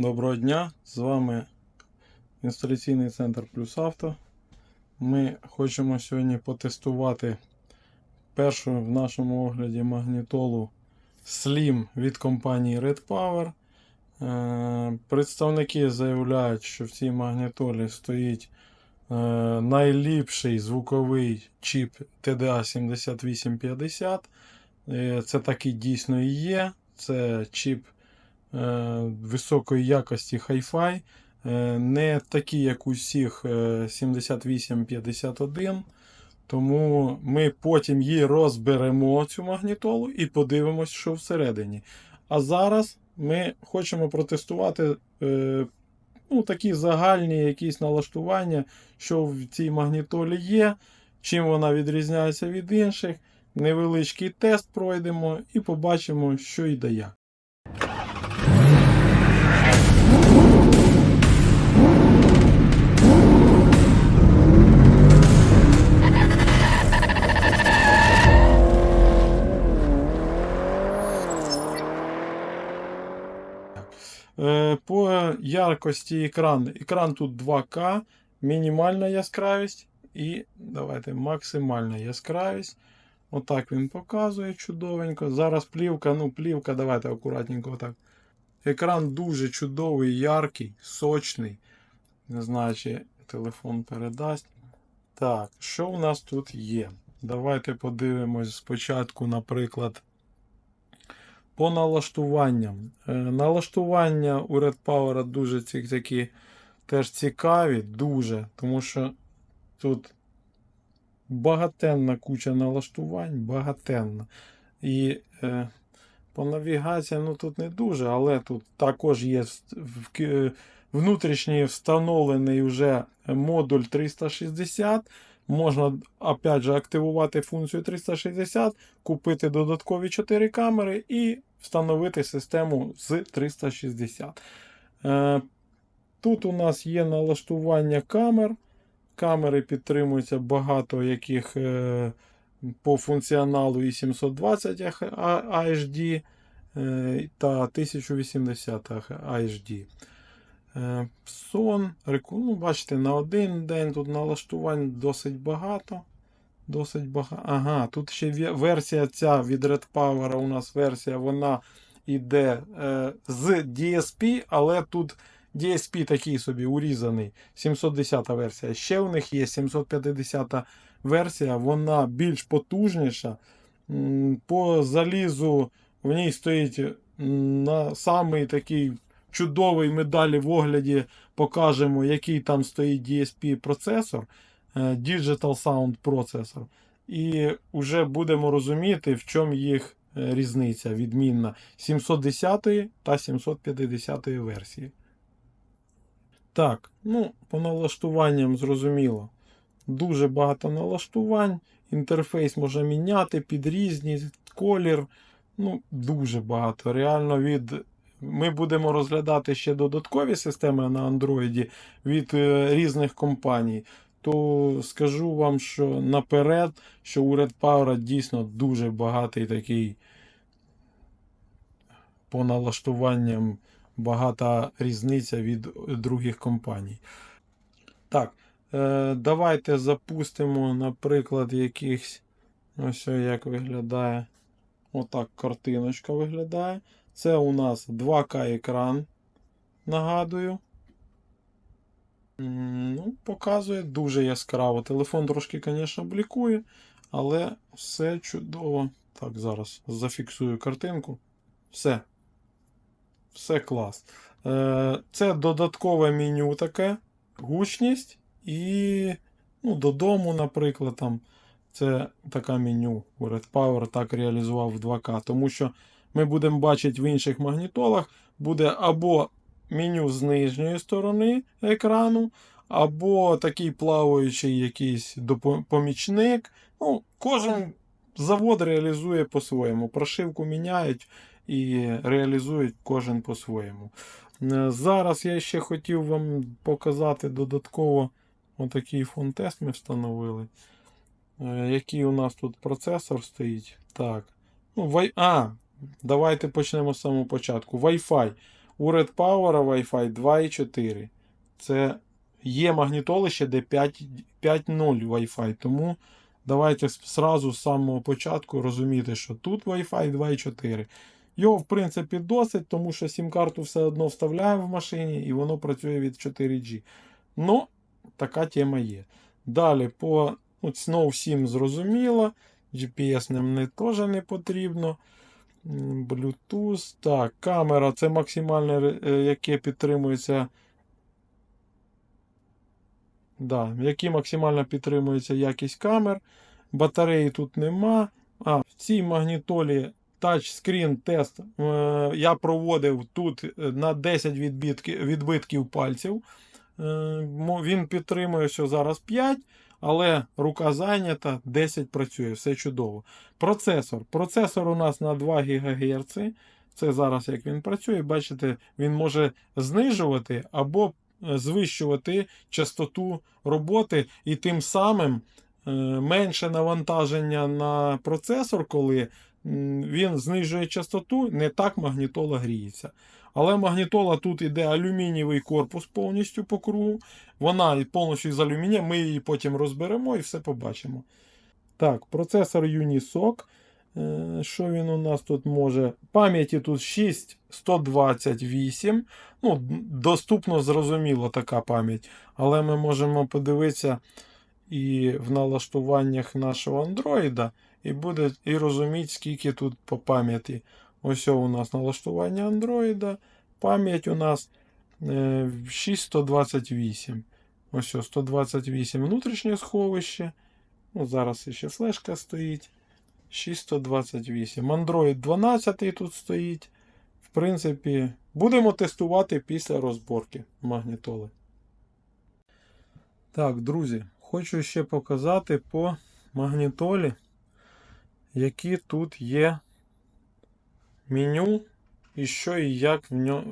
Доброго дня! З вами інсталяційний центр Плюс Авто. Ми хочемо сьогодні потестувати першу в нашому огляді магнітолу Slim від компанії Red Power. Е, Представники заявляють, що в цій магнітолі стоїть е, найліпший звуковий чіп TDA 7850. Е, Це так дійсно і є. Це чіп високої якості Hi-Fi. Е, не такі, як у всіх е, 7851. Тому ми потім її розберемо, цю магнітолу, і подивимось, що всередині. А зараз ми хочемо протестувати е, ну, такі загальні якісь налаштування, що в цій магнітолі є, чим вона відрізняється від інших. Невеличкий тест пройдемо і побачимо, що і да як. По яркості екрану. Екран тут 2К, мінімальна яскравість і давайте максимальна яскравість. Отак він показує чудовенько. Зараз плівка, ну плівка, давайте акуратненько отак. Екран дуже чудовий, яркий, сочний. Не знаю, телефон передасть. Так, що у нас тут є? Давайте подивимось спочатку, наприклад, по налаштуванням. Е, Налаштування у Red Power дуже такі теж цікаві, дуже, тому що тут багатенна куча налаштувань, багатенна. І е, по навігації, ну тут не дуже, але тут також є внутрішній встановлений вже модуль 360. Можна, опять же, активувати функцію 360, купити додаткові 4 камери і встановити систему з 360. Е, Тут у нас є налаштування камер. Камери підтримуються багато яких е, по функціоналу і 720 HD е, та 1080 HD. Е, Сон, реку- ну, бачите, на один день тут налаштувань досить багато. Досить багато. Ага, тут ще версія ця від Red Power, у нас версія, вона йде е, з DSP, але тут DSP такий собі урізаний. 710 версія. Ще у них є 750 версія, вона більш потужніша. По залізу в ній стоїть на самий такий чудовий медалі в огляді. Покажемо, який там стоїть DSP процесор, е, Digital Sound процесор. І вже будемо розуміти, в чому їх е, різниця відмінна 710 та 750 версії. Так, ну, по налаштуванням зрозуміло. Дуже багато налаштувань. Інтерфейс може міняти під різні колір. Ну, дуже багато. Реально від. Ми будемо розглядати ще додаткові системи на Android від е, різних компаній. То скажу вам, що наперед, що у Red Power дійсно дуже багатий такий по налаштуванням багата різниця від других компаній. Так, е, давайте запустимо, наприклад, якихось. Ось як виглядає. Отак картиночка виглядає. Це у нас 2К екран. Нагадую. Ну, показує дуже яскраво. Телефон трошки, звісно, блікує, але все чудово. Так, зараз зафіксую картинку. Все. Все клас. Е, Це додаткове меню таке, гучність і ну, додому, наприклад, там. Це таке меню. Red Power так реалізував в 2К. Тому що ми будемо бачити в інших магнітолах, буде або меню з нижньої сторони екрану, або такий плаваючий якийсь помічник. Ну, кожен завод реалізує по-своєму. Прошивку міняють і реалізують кожен по-своєму. Е, Зараз я ще хотів вам показати додатково отакий фон-тест ми встановили. Е, Який у нас тут процесор стоїть? Так. Ну, вай... А, давайте почнемо з самого початку. Wi-Fi. У Red Power Wi-Fi 2.4. Це є магнітолище, де 5.0 Wi-Fi. Тому давайте зразу з самого початку розуміти, що тут Wi-Fi 2.4. Його, в принципі, досить, тому що сім-карту все одно вставляю в машині і воно працює від 4G. Ну, така тема є. Далі, по ну, знову всім зрозуміло. GPS нам не, теж не потрібно. Bluetooth. Так, камера це максимальне, е, яке підтримується. Да, які максимально підтримується якість камер. Батареї тут нема. А, в цій магнітолі тачскрін тест е, я проводив тут е, на 10 відбитки, відбитків пальців. Він підтримує, що зараз 5, але рука зайнята, 10 працює, все чудово. Процесор. Процесор у нас на 2 ГГц. Це зараз як він працює. Бачите, він може знижувати або е, звищувати частоту роботи, і тим самим е, менше навантаження на процесор, коли він знижує частоту, не так магнітола гріється. Але магнітола тут іде алюмінієвий корпус повністю по кругу. Вона повністю із алюмінія, ми її потім розберемо і все побачимо. Так, процесор Unisoc. Е, Що він у нас тут може? Пам'яті тут 6 128. Ну, доступно, зрозуміло, така пам'ять. Але ми можемо подивитися і в налаштуваннях нашого Android, і буде і розуміти, скільки тут по пам'яті. Ось у нас налаштування Android. Пам'ять у нас е, 6128. Ось 128 внутрішнє сховище. Ну, зараз ще флешка стоїть. 6128. Android 12 тут стоїть. В принципі, будемо тестувати після розборки магнітоли. Так, друзі, хочу ще показати по магнітолі, які тут є меню і що і як в, ньо...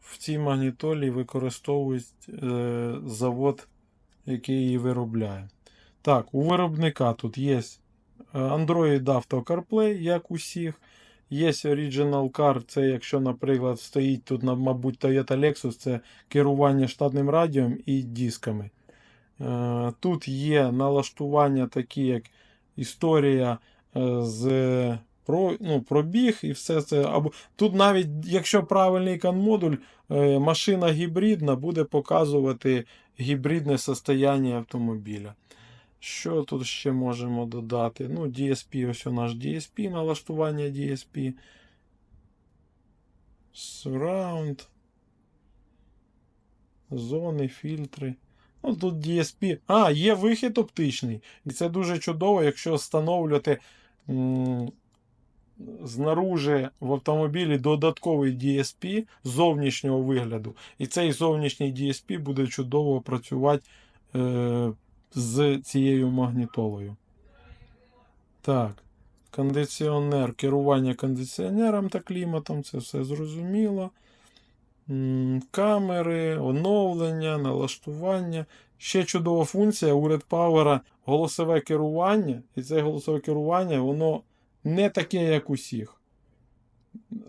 в цій магнітолі використовують е, завод, який її виробляє. Так, у виробника тут є Android Auto CarPlay, як усіх. Є Original Car, це якщо, наприклад, стоїть тут, мабуть, Toyota Lexus, це керування штатним радіом і дисками. Е, Тут є налаштування такі, як історія е, з про, ну, пробіг і все це. Або, тут навіть, якщо правильний кан-модуль, е, машина гібридна буде показувати гібридне состояння автомобіля. Що тут ще можемо додати? Ну, DSP, ось у наш DSP, налаштування DSP. Surround. Зони, фільтри. Ну, тут DSP. А, є вихід оптичний. І це дуже чудово, якщо встановлювати знаружи в автомобілі додатковий DSP зовнішнього вигляду. І цей зовнішній DSP буде чудово працювати е, з цією магнітолою. Так. Кондиціонер, керування кондиціонером та кліматом, це все зрозуміло. Камери, оновлення, налаштування. Ще чудова функція у Red Power голосове керування. І це голосове керування, воно не таке, як усіх.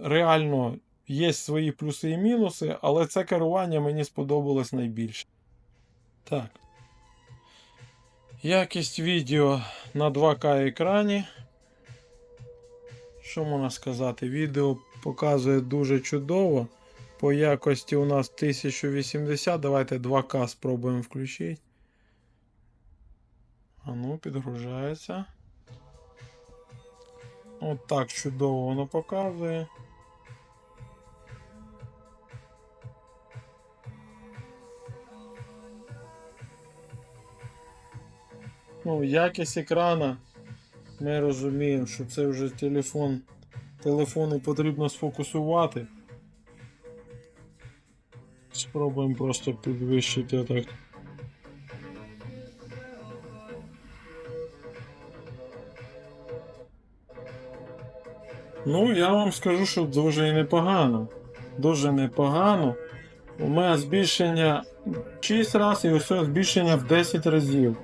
Реально, є свої плюси і мінуси, але це керування мені сподобалось найбільше. Так. Якість відео на 2К екрані. Що можна сказати? Відео показує дуже чудово. По якості у нас 1080. Давайте 2К спробуємо включити. А ну, підгружається. От так чудово воно показує. Ну, якість екрана. Ми розуміємо, що це вже телефон. Телефону потрібно сфокусувати. Спробуємо просто підвищити так. Ну, я вам скажу, що дуже непогано. Дуже непогано. У мене збільшення 6 разів і ось збільшення в 10 разів.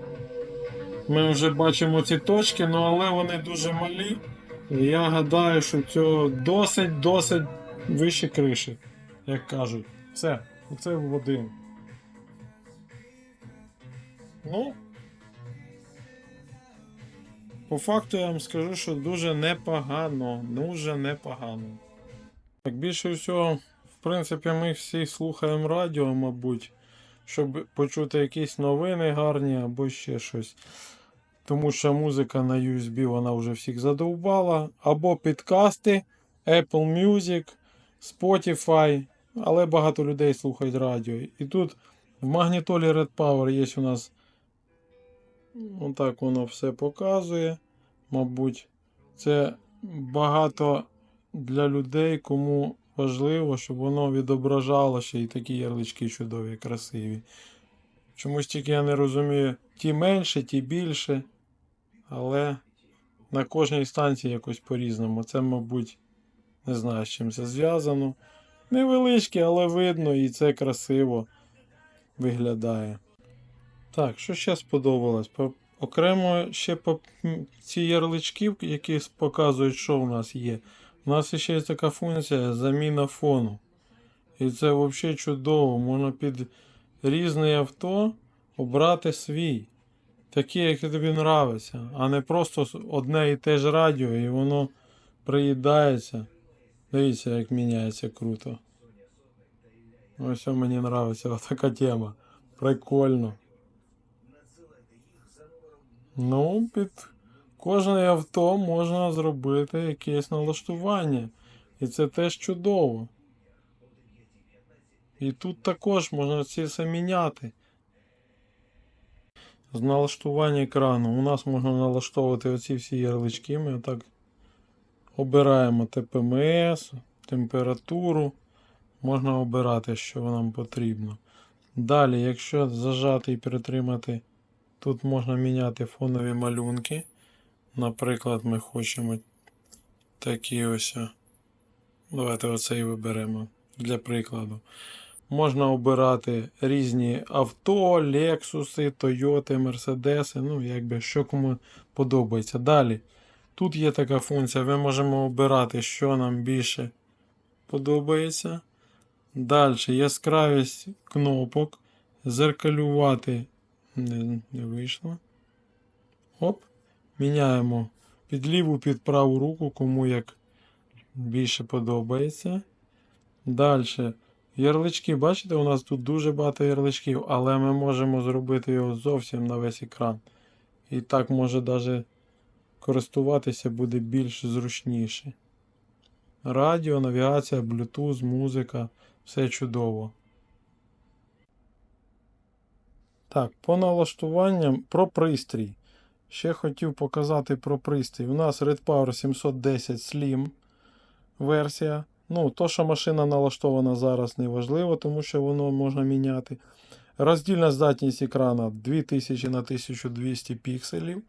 Ми вже бачимо ці точки, ну але вони дуже малі. І я гадаю, що цього досить-досить вище криші. як кажуть. Все, оце в один. Ну. По факту я вам скажу, що дуже непогано. Дуже непогано. Так більше всього, в принципі, ми всі слухаємо радіо, мабуть, щоб почути якісь новини гарні або ще щось. Тому що музика на USB вона вже всіх задовбала. Або підкасти, Apple Music, Spotify. Але багато людей слухають радіо. І тут в магнітолі Red Power є у нас. Отак воно все показує. Мабуть, це багато для людей, кому важливо, щоб воно відображало ще й такі ярлички чудові, красиві. Чомусь тільки я не розумію, ті менше, ті більше. Але на кожній станції якось по-різному. Це, мабуть, не знаю, з чим це зв'язано. Невеличкі, але видно, і це красиво виглядає. Так, що ще сподобалось? По- Окремо ще по ці ярлички, які показують, що в нас є. У нас ще є така функція заміна фону. І це взагалі чудово. Можна під різне авто обрати свій. Такий, як тобі нравиться, а не просто одне і те ж радіо, і воно приїдається. Дивіться, як міняється круто. Ось мені нравиться така тема. Прикольно. Ну, під кожне авто можна зробити якесь налаштування. І це теж чудово. І тут також можна це все міняти. З налаштування екрану. У нас можна налаштовувати оці всі ярлички. Ми отак обираємо ТПМС, температуру. Можна обирати, що нам потрібно. Далі, якщо зажати і перетримати, тут можна міняти фонові малюнки. Наприклад, ми хочемо такі ось. Давайте оцей виберемо для прикладу. Можна обирати різні авто, Лексуси, Тойоти, Мерседеси, ну, якби що кому подобається. Далі. Тут є така функція, ми можемо обирати, що нам більше подобається. Далі яскравість кнопок. Зеркалювати не, не вийшло. Оп. Міняємо під ліву, під праву руку, кому як більше подобається. Далі. Ярлички, бачите, у нас тут дуже багато ярличків, але ми можемо зробити його зовсім на весь екран. І так може навіть користуватися буде більш зручніше. Радіо, навігація, Bluetooth, музика, все чудово. Так, по налаштуванням про пристрій. Ще хотів показати про пристрій. У нас Red Power 710 Slim версія. Ну, то, що машина налаштована зараз, не важливо, тому що воно можна міняти. Роздільна здатність екрана 2000 на 1200 пікселів.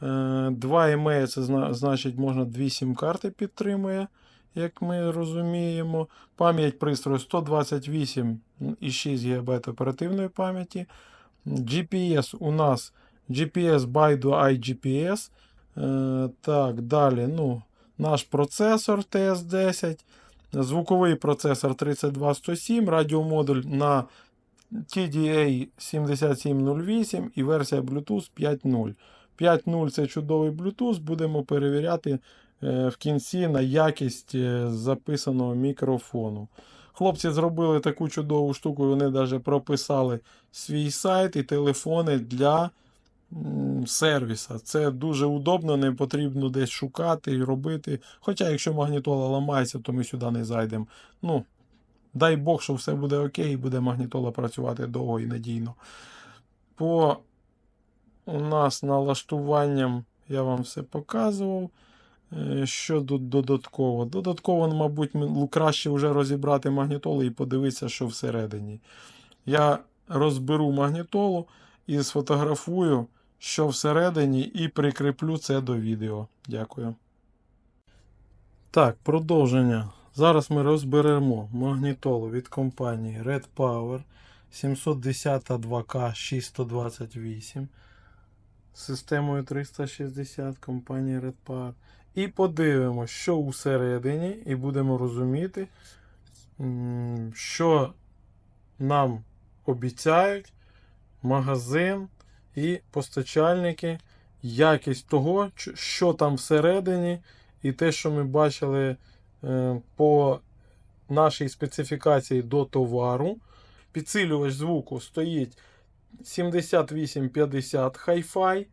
2 EMEA, це значить можна 2 сім-карти підтримує, як ми розуміємо. Пам'ять пристрою 128,6 ГБ оперативної пам'яті. GPS у нас GPS Baidu iGPS. Е, так, далі. Ну, наш процесор TS10. Звуковий процесор 32107, радіомодуль на TDA 7708 і версія Bluetooth 5.0. 5.0 це чудовий Bluetooth. Будемо перевіряти е, в кінці на якість е, записаного мікрофону. Хлопці зробили таку чудову штуку, вони навіть прописали свій сайт і телефони для сервіса. Це дуже удобно, не потрібно десь шукати і робити. Хоча, якщо магнітола ламається, то ми сюди не зайдемо. Ну, дай Бог, що все буде окей, і буде магнітола працювати довго і надійно. По у нас налаштуванням я вам все показував. Е, Що тут додатково? Додатково, мабуть, краще вже розібрати магнітолу і подивитися, що всередині. Я розберу магнітолу і сфотографую, що всередині, і прикріплю це до відео. Дякую. Так, продовження. Зараз ми розберемо магнітолу від компанії Red Power 710 2K 628 з системою 360 компанії Red Power. І подивимося, що усередині, і будемо розуміти, що нам обіцяють магазин і постачальники, якість того, що там всередині, і те, що ми бачили е, по нашій специфікації до товару. Підсилювач звуку стоїть 7850 Hi-Fi,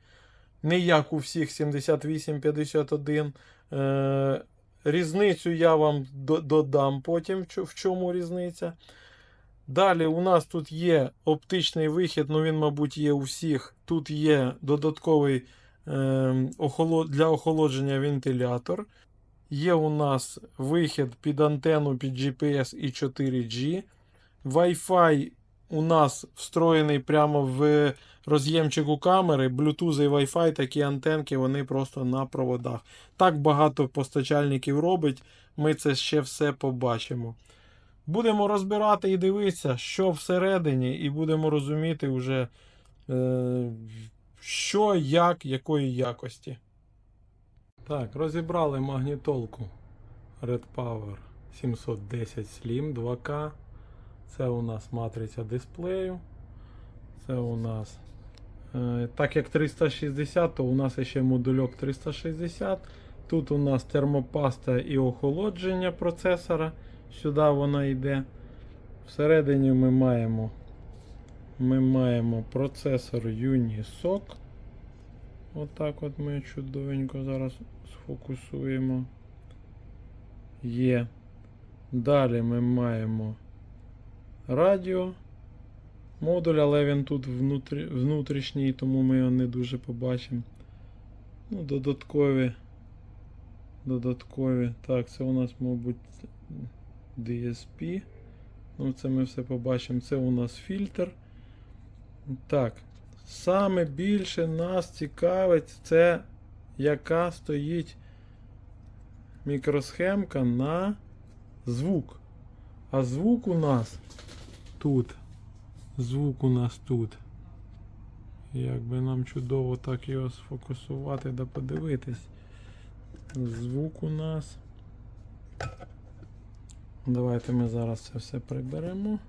не як у всіх 7851. Е, різницю я вам додам потім, в чому різниця. Далі у нас тут є оптичний вихід, ну він, мабуть, є у всіх. Тут є додатковий е, для охолодження вентилятор. Є у нас вихід під антенну під GPS і 4G. Wi-Fi у нас встроєний прямо в роз'ємчику камери. Bluetooth і Wi-Fi, такі антенки, вони просто на проводах. Так багато постачальників робить. Ми це ще все побачимо. Будемо розбирати і дивитися, що всередині, і будемо розуміти вже, е, що, як, якої якості. Так, розібрали магнітолку Red Power 710 Slim 2K. Це у нас матриця дисплею. Це у нас. е, Так як 360, то у нас ще модульок 360. Тут у нас термопаста і охолодження процесора. Сюди вона йде. Всередині ми маємо, ми маємо процесор Unisoc. Отак от ми чудовенько зараз сфокусуємо. Є. Далі ми маємо радіо. Модуль, але він тут внутрішній, тому ми його не дуже побачимо. Ну, додаткові. Додаткові. Так, це у нас, мабуть, DSP. Ну, це ми все побачимо. Це у нас фільтр. Так. Саме більше нас цікавить це, яка стоїть мікросхемка на звук. А звук у нас тут. Звук у нас тут. Як би нам чудово так його сфокусувати да подивитись. Звук у нас. Давайте ми зараз це все приберемо.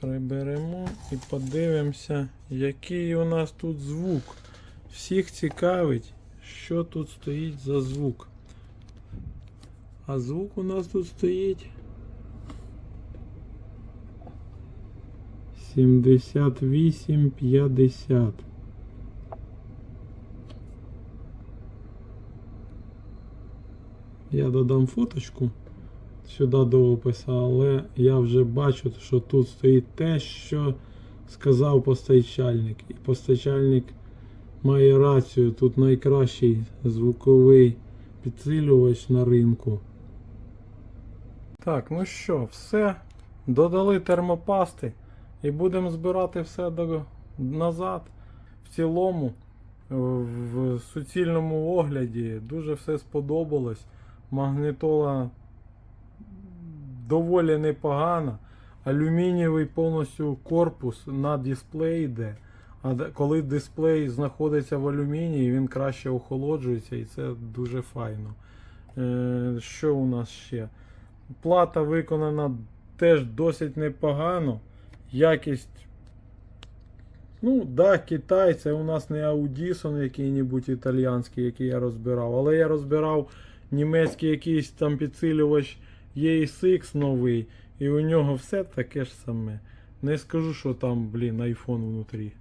Приберемо і подивимося, який у нас тут звук. Всіх цікавить, що тут стоїть за звук. А звук у нас тут стоїть 78,50. Я додам фоточку сюди до опису, але я вже бачу, що тут стоїть те, що сказав постачальник. І постачальник має рацію. Тут найкращий звуковий підсилювач на ринку. Так, ну що, все. Додали термопасти і будемо збирати все назад. В цілому, в суцільному огляді дуже все сподобалось. Магнітола доволі непогана. Алюмінієвий повністю корпус на дисплей йде. А коли дисплей знаходиться в алюмінії, він краще охолоджується і це дуже файно. Е, що у нас ще? Плата виконана теж досить непогано. Якість. Ну, да, Китай, це у нас не Audison який-небудь італіянський, який я розбирав. Але я розбирав німецький якийсь там підсилювач ESX новий, і у нього все таке ж саме. Не скажу, що там, блін, iPhone внутрі.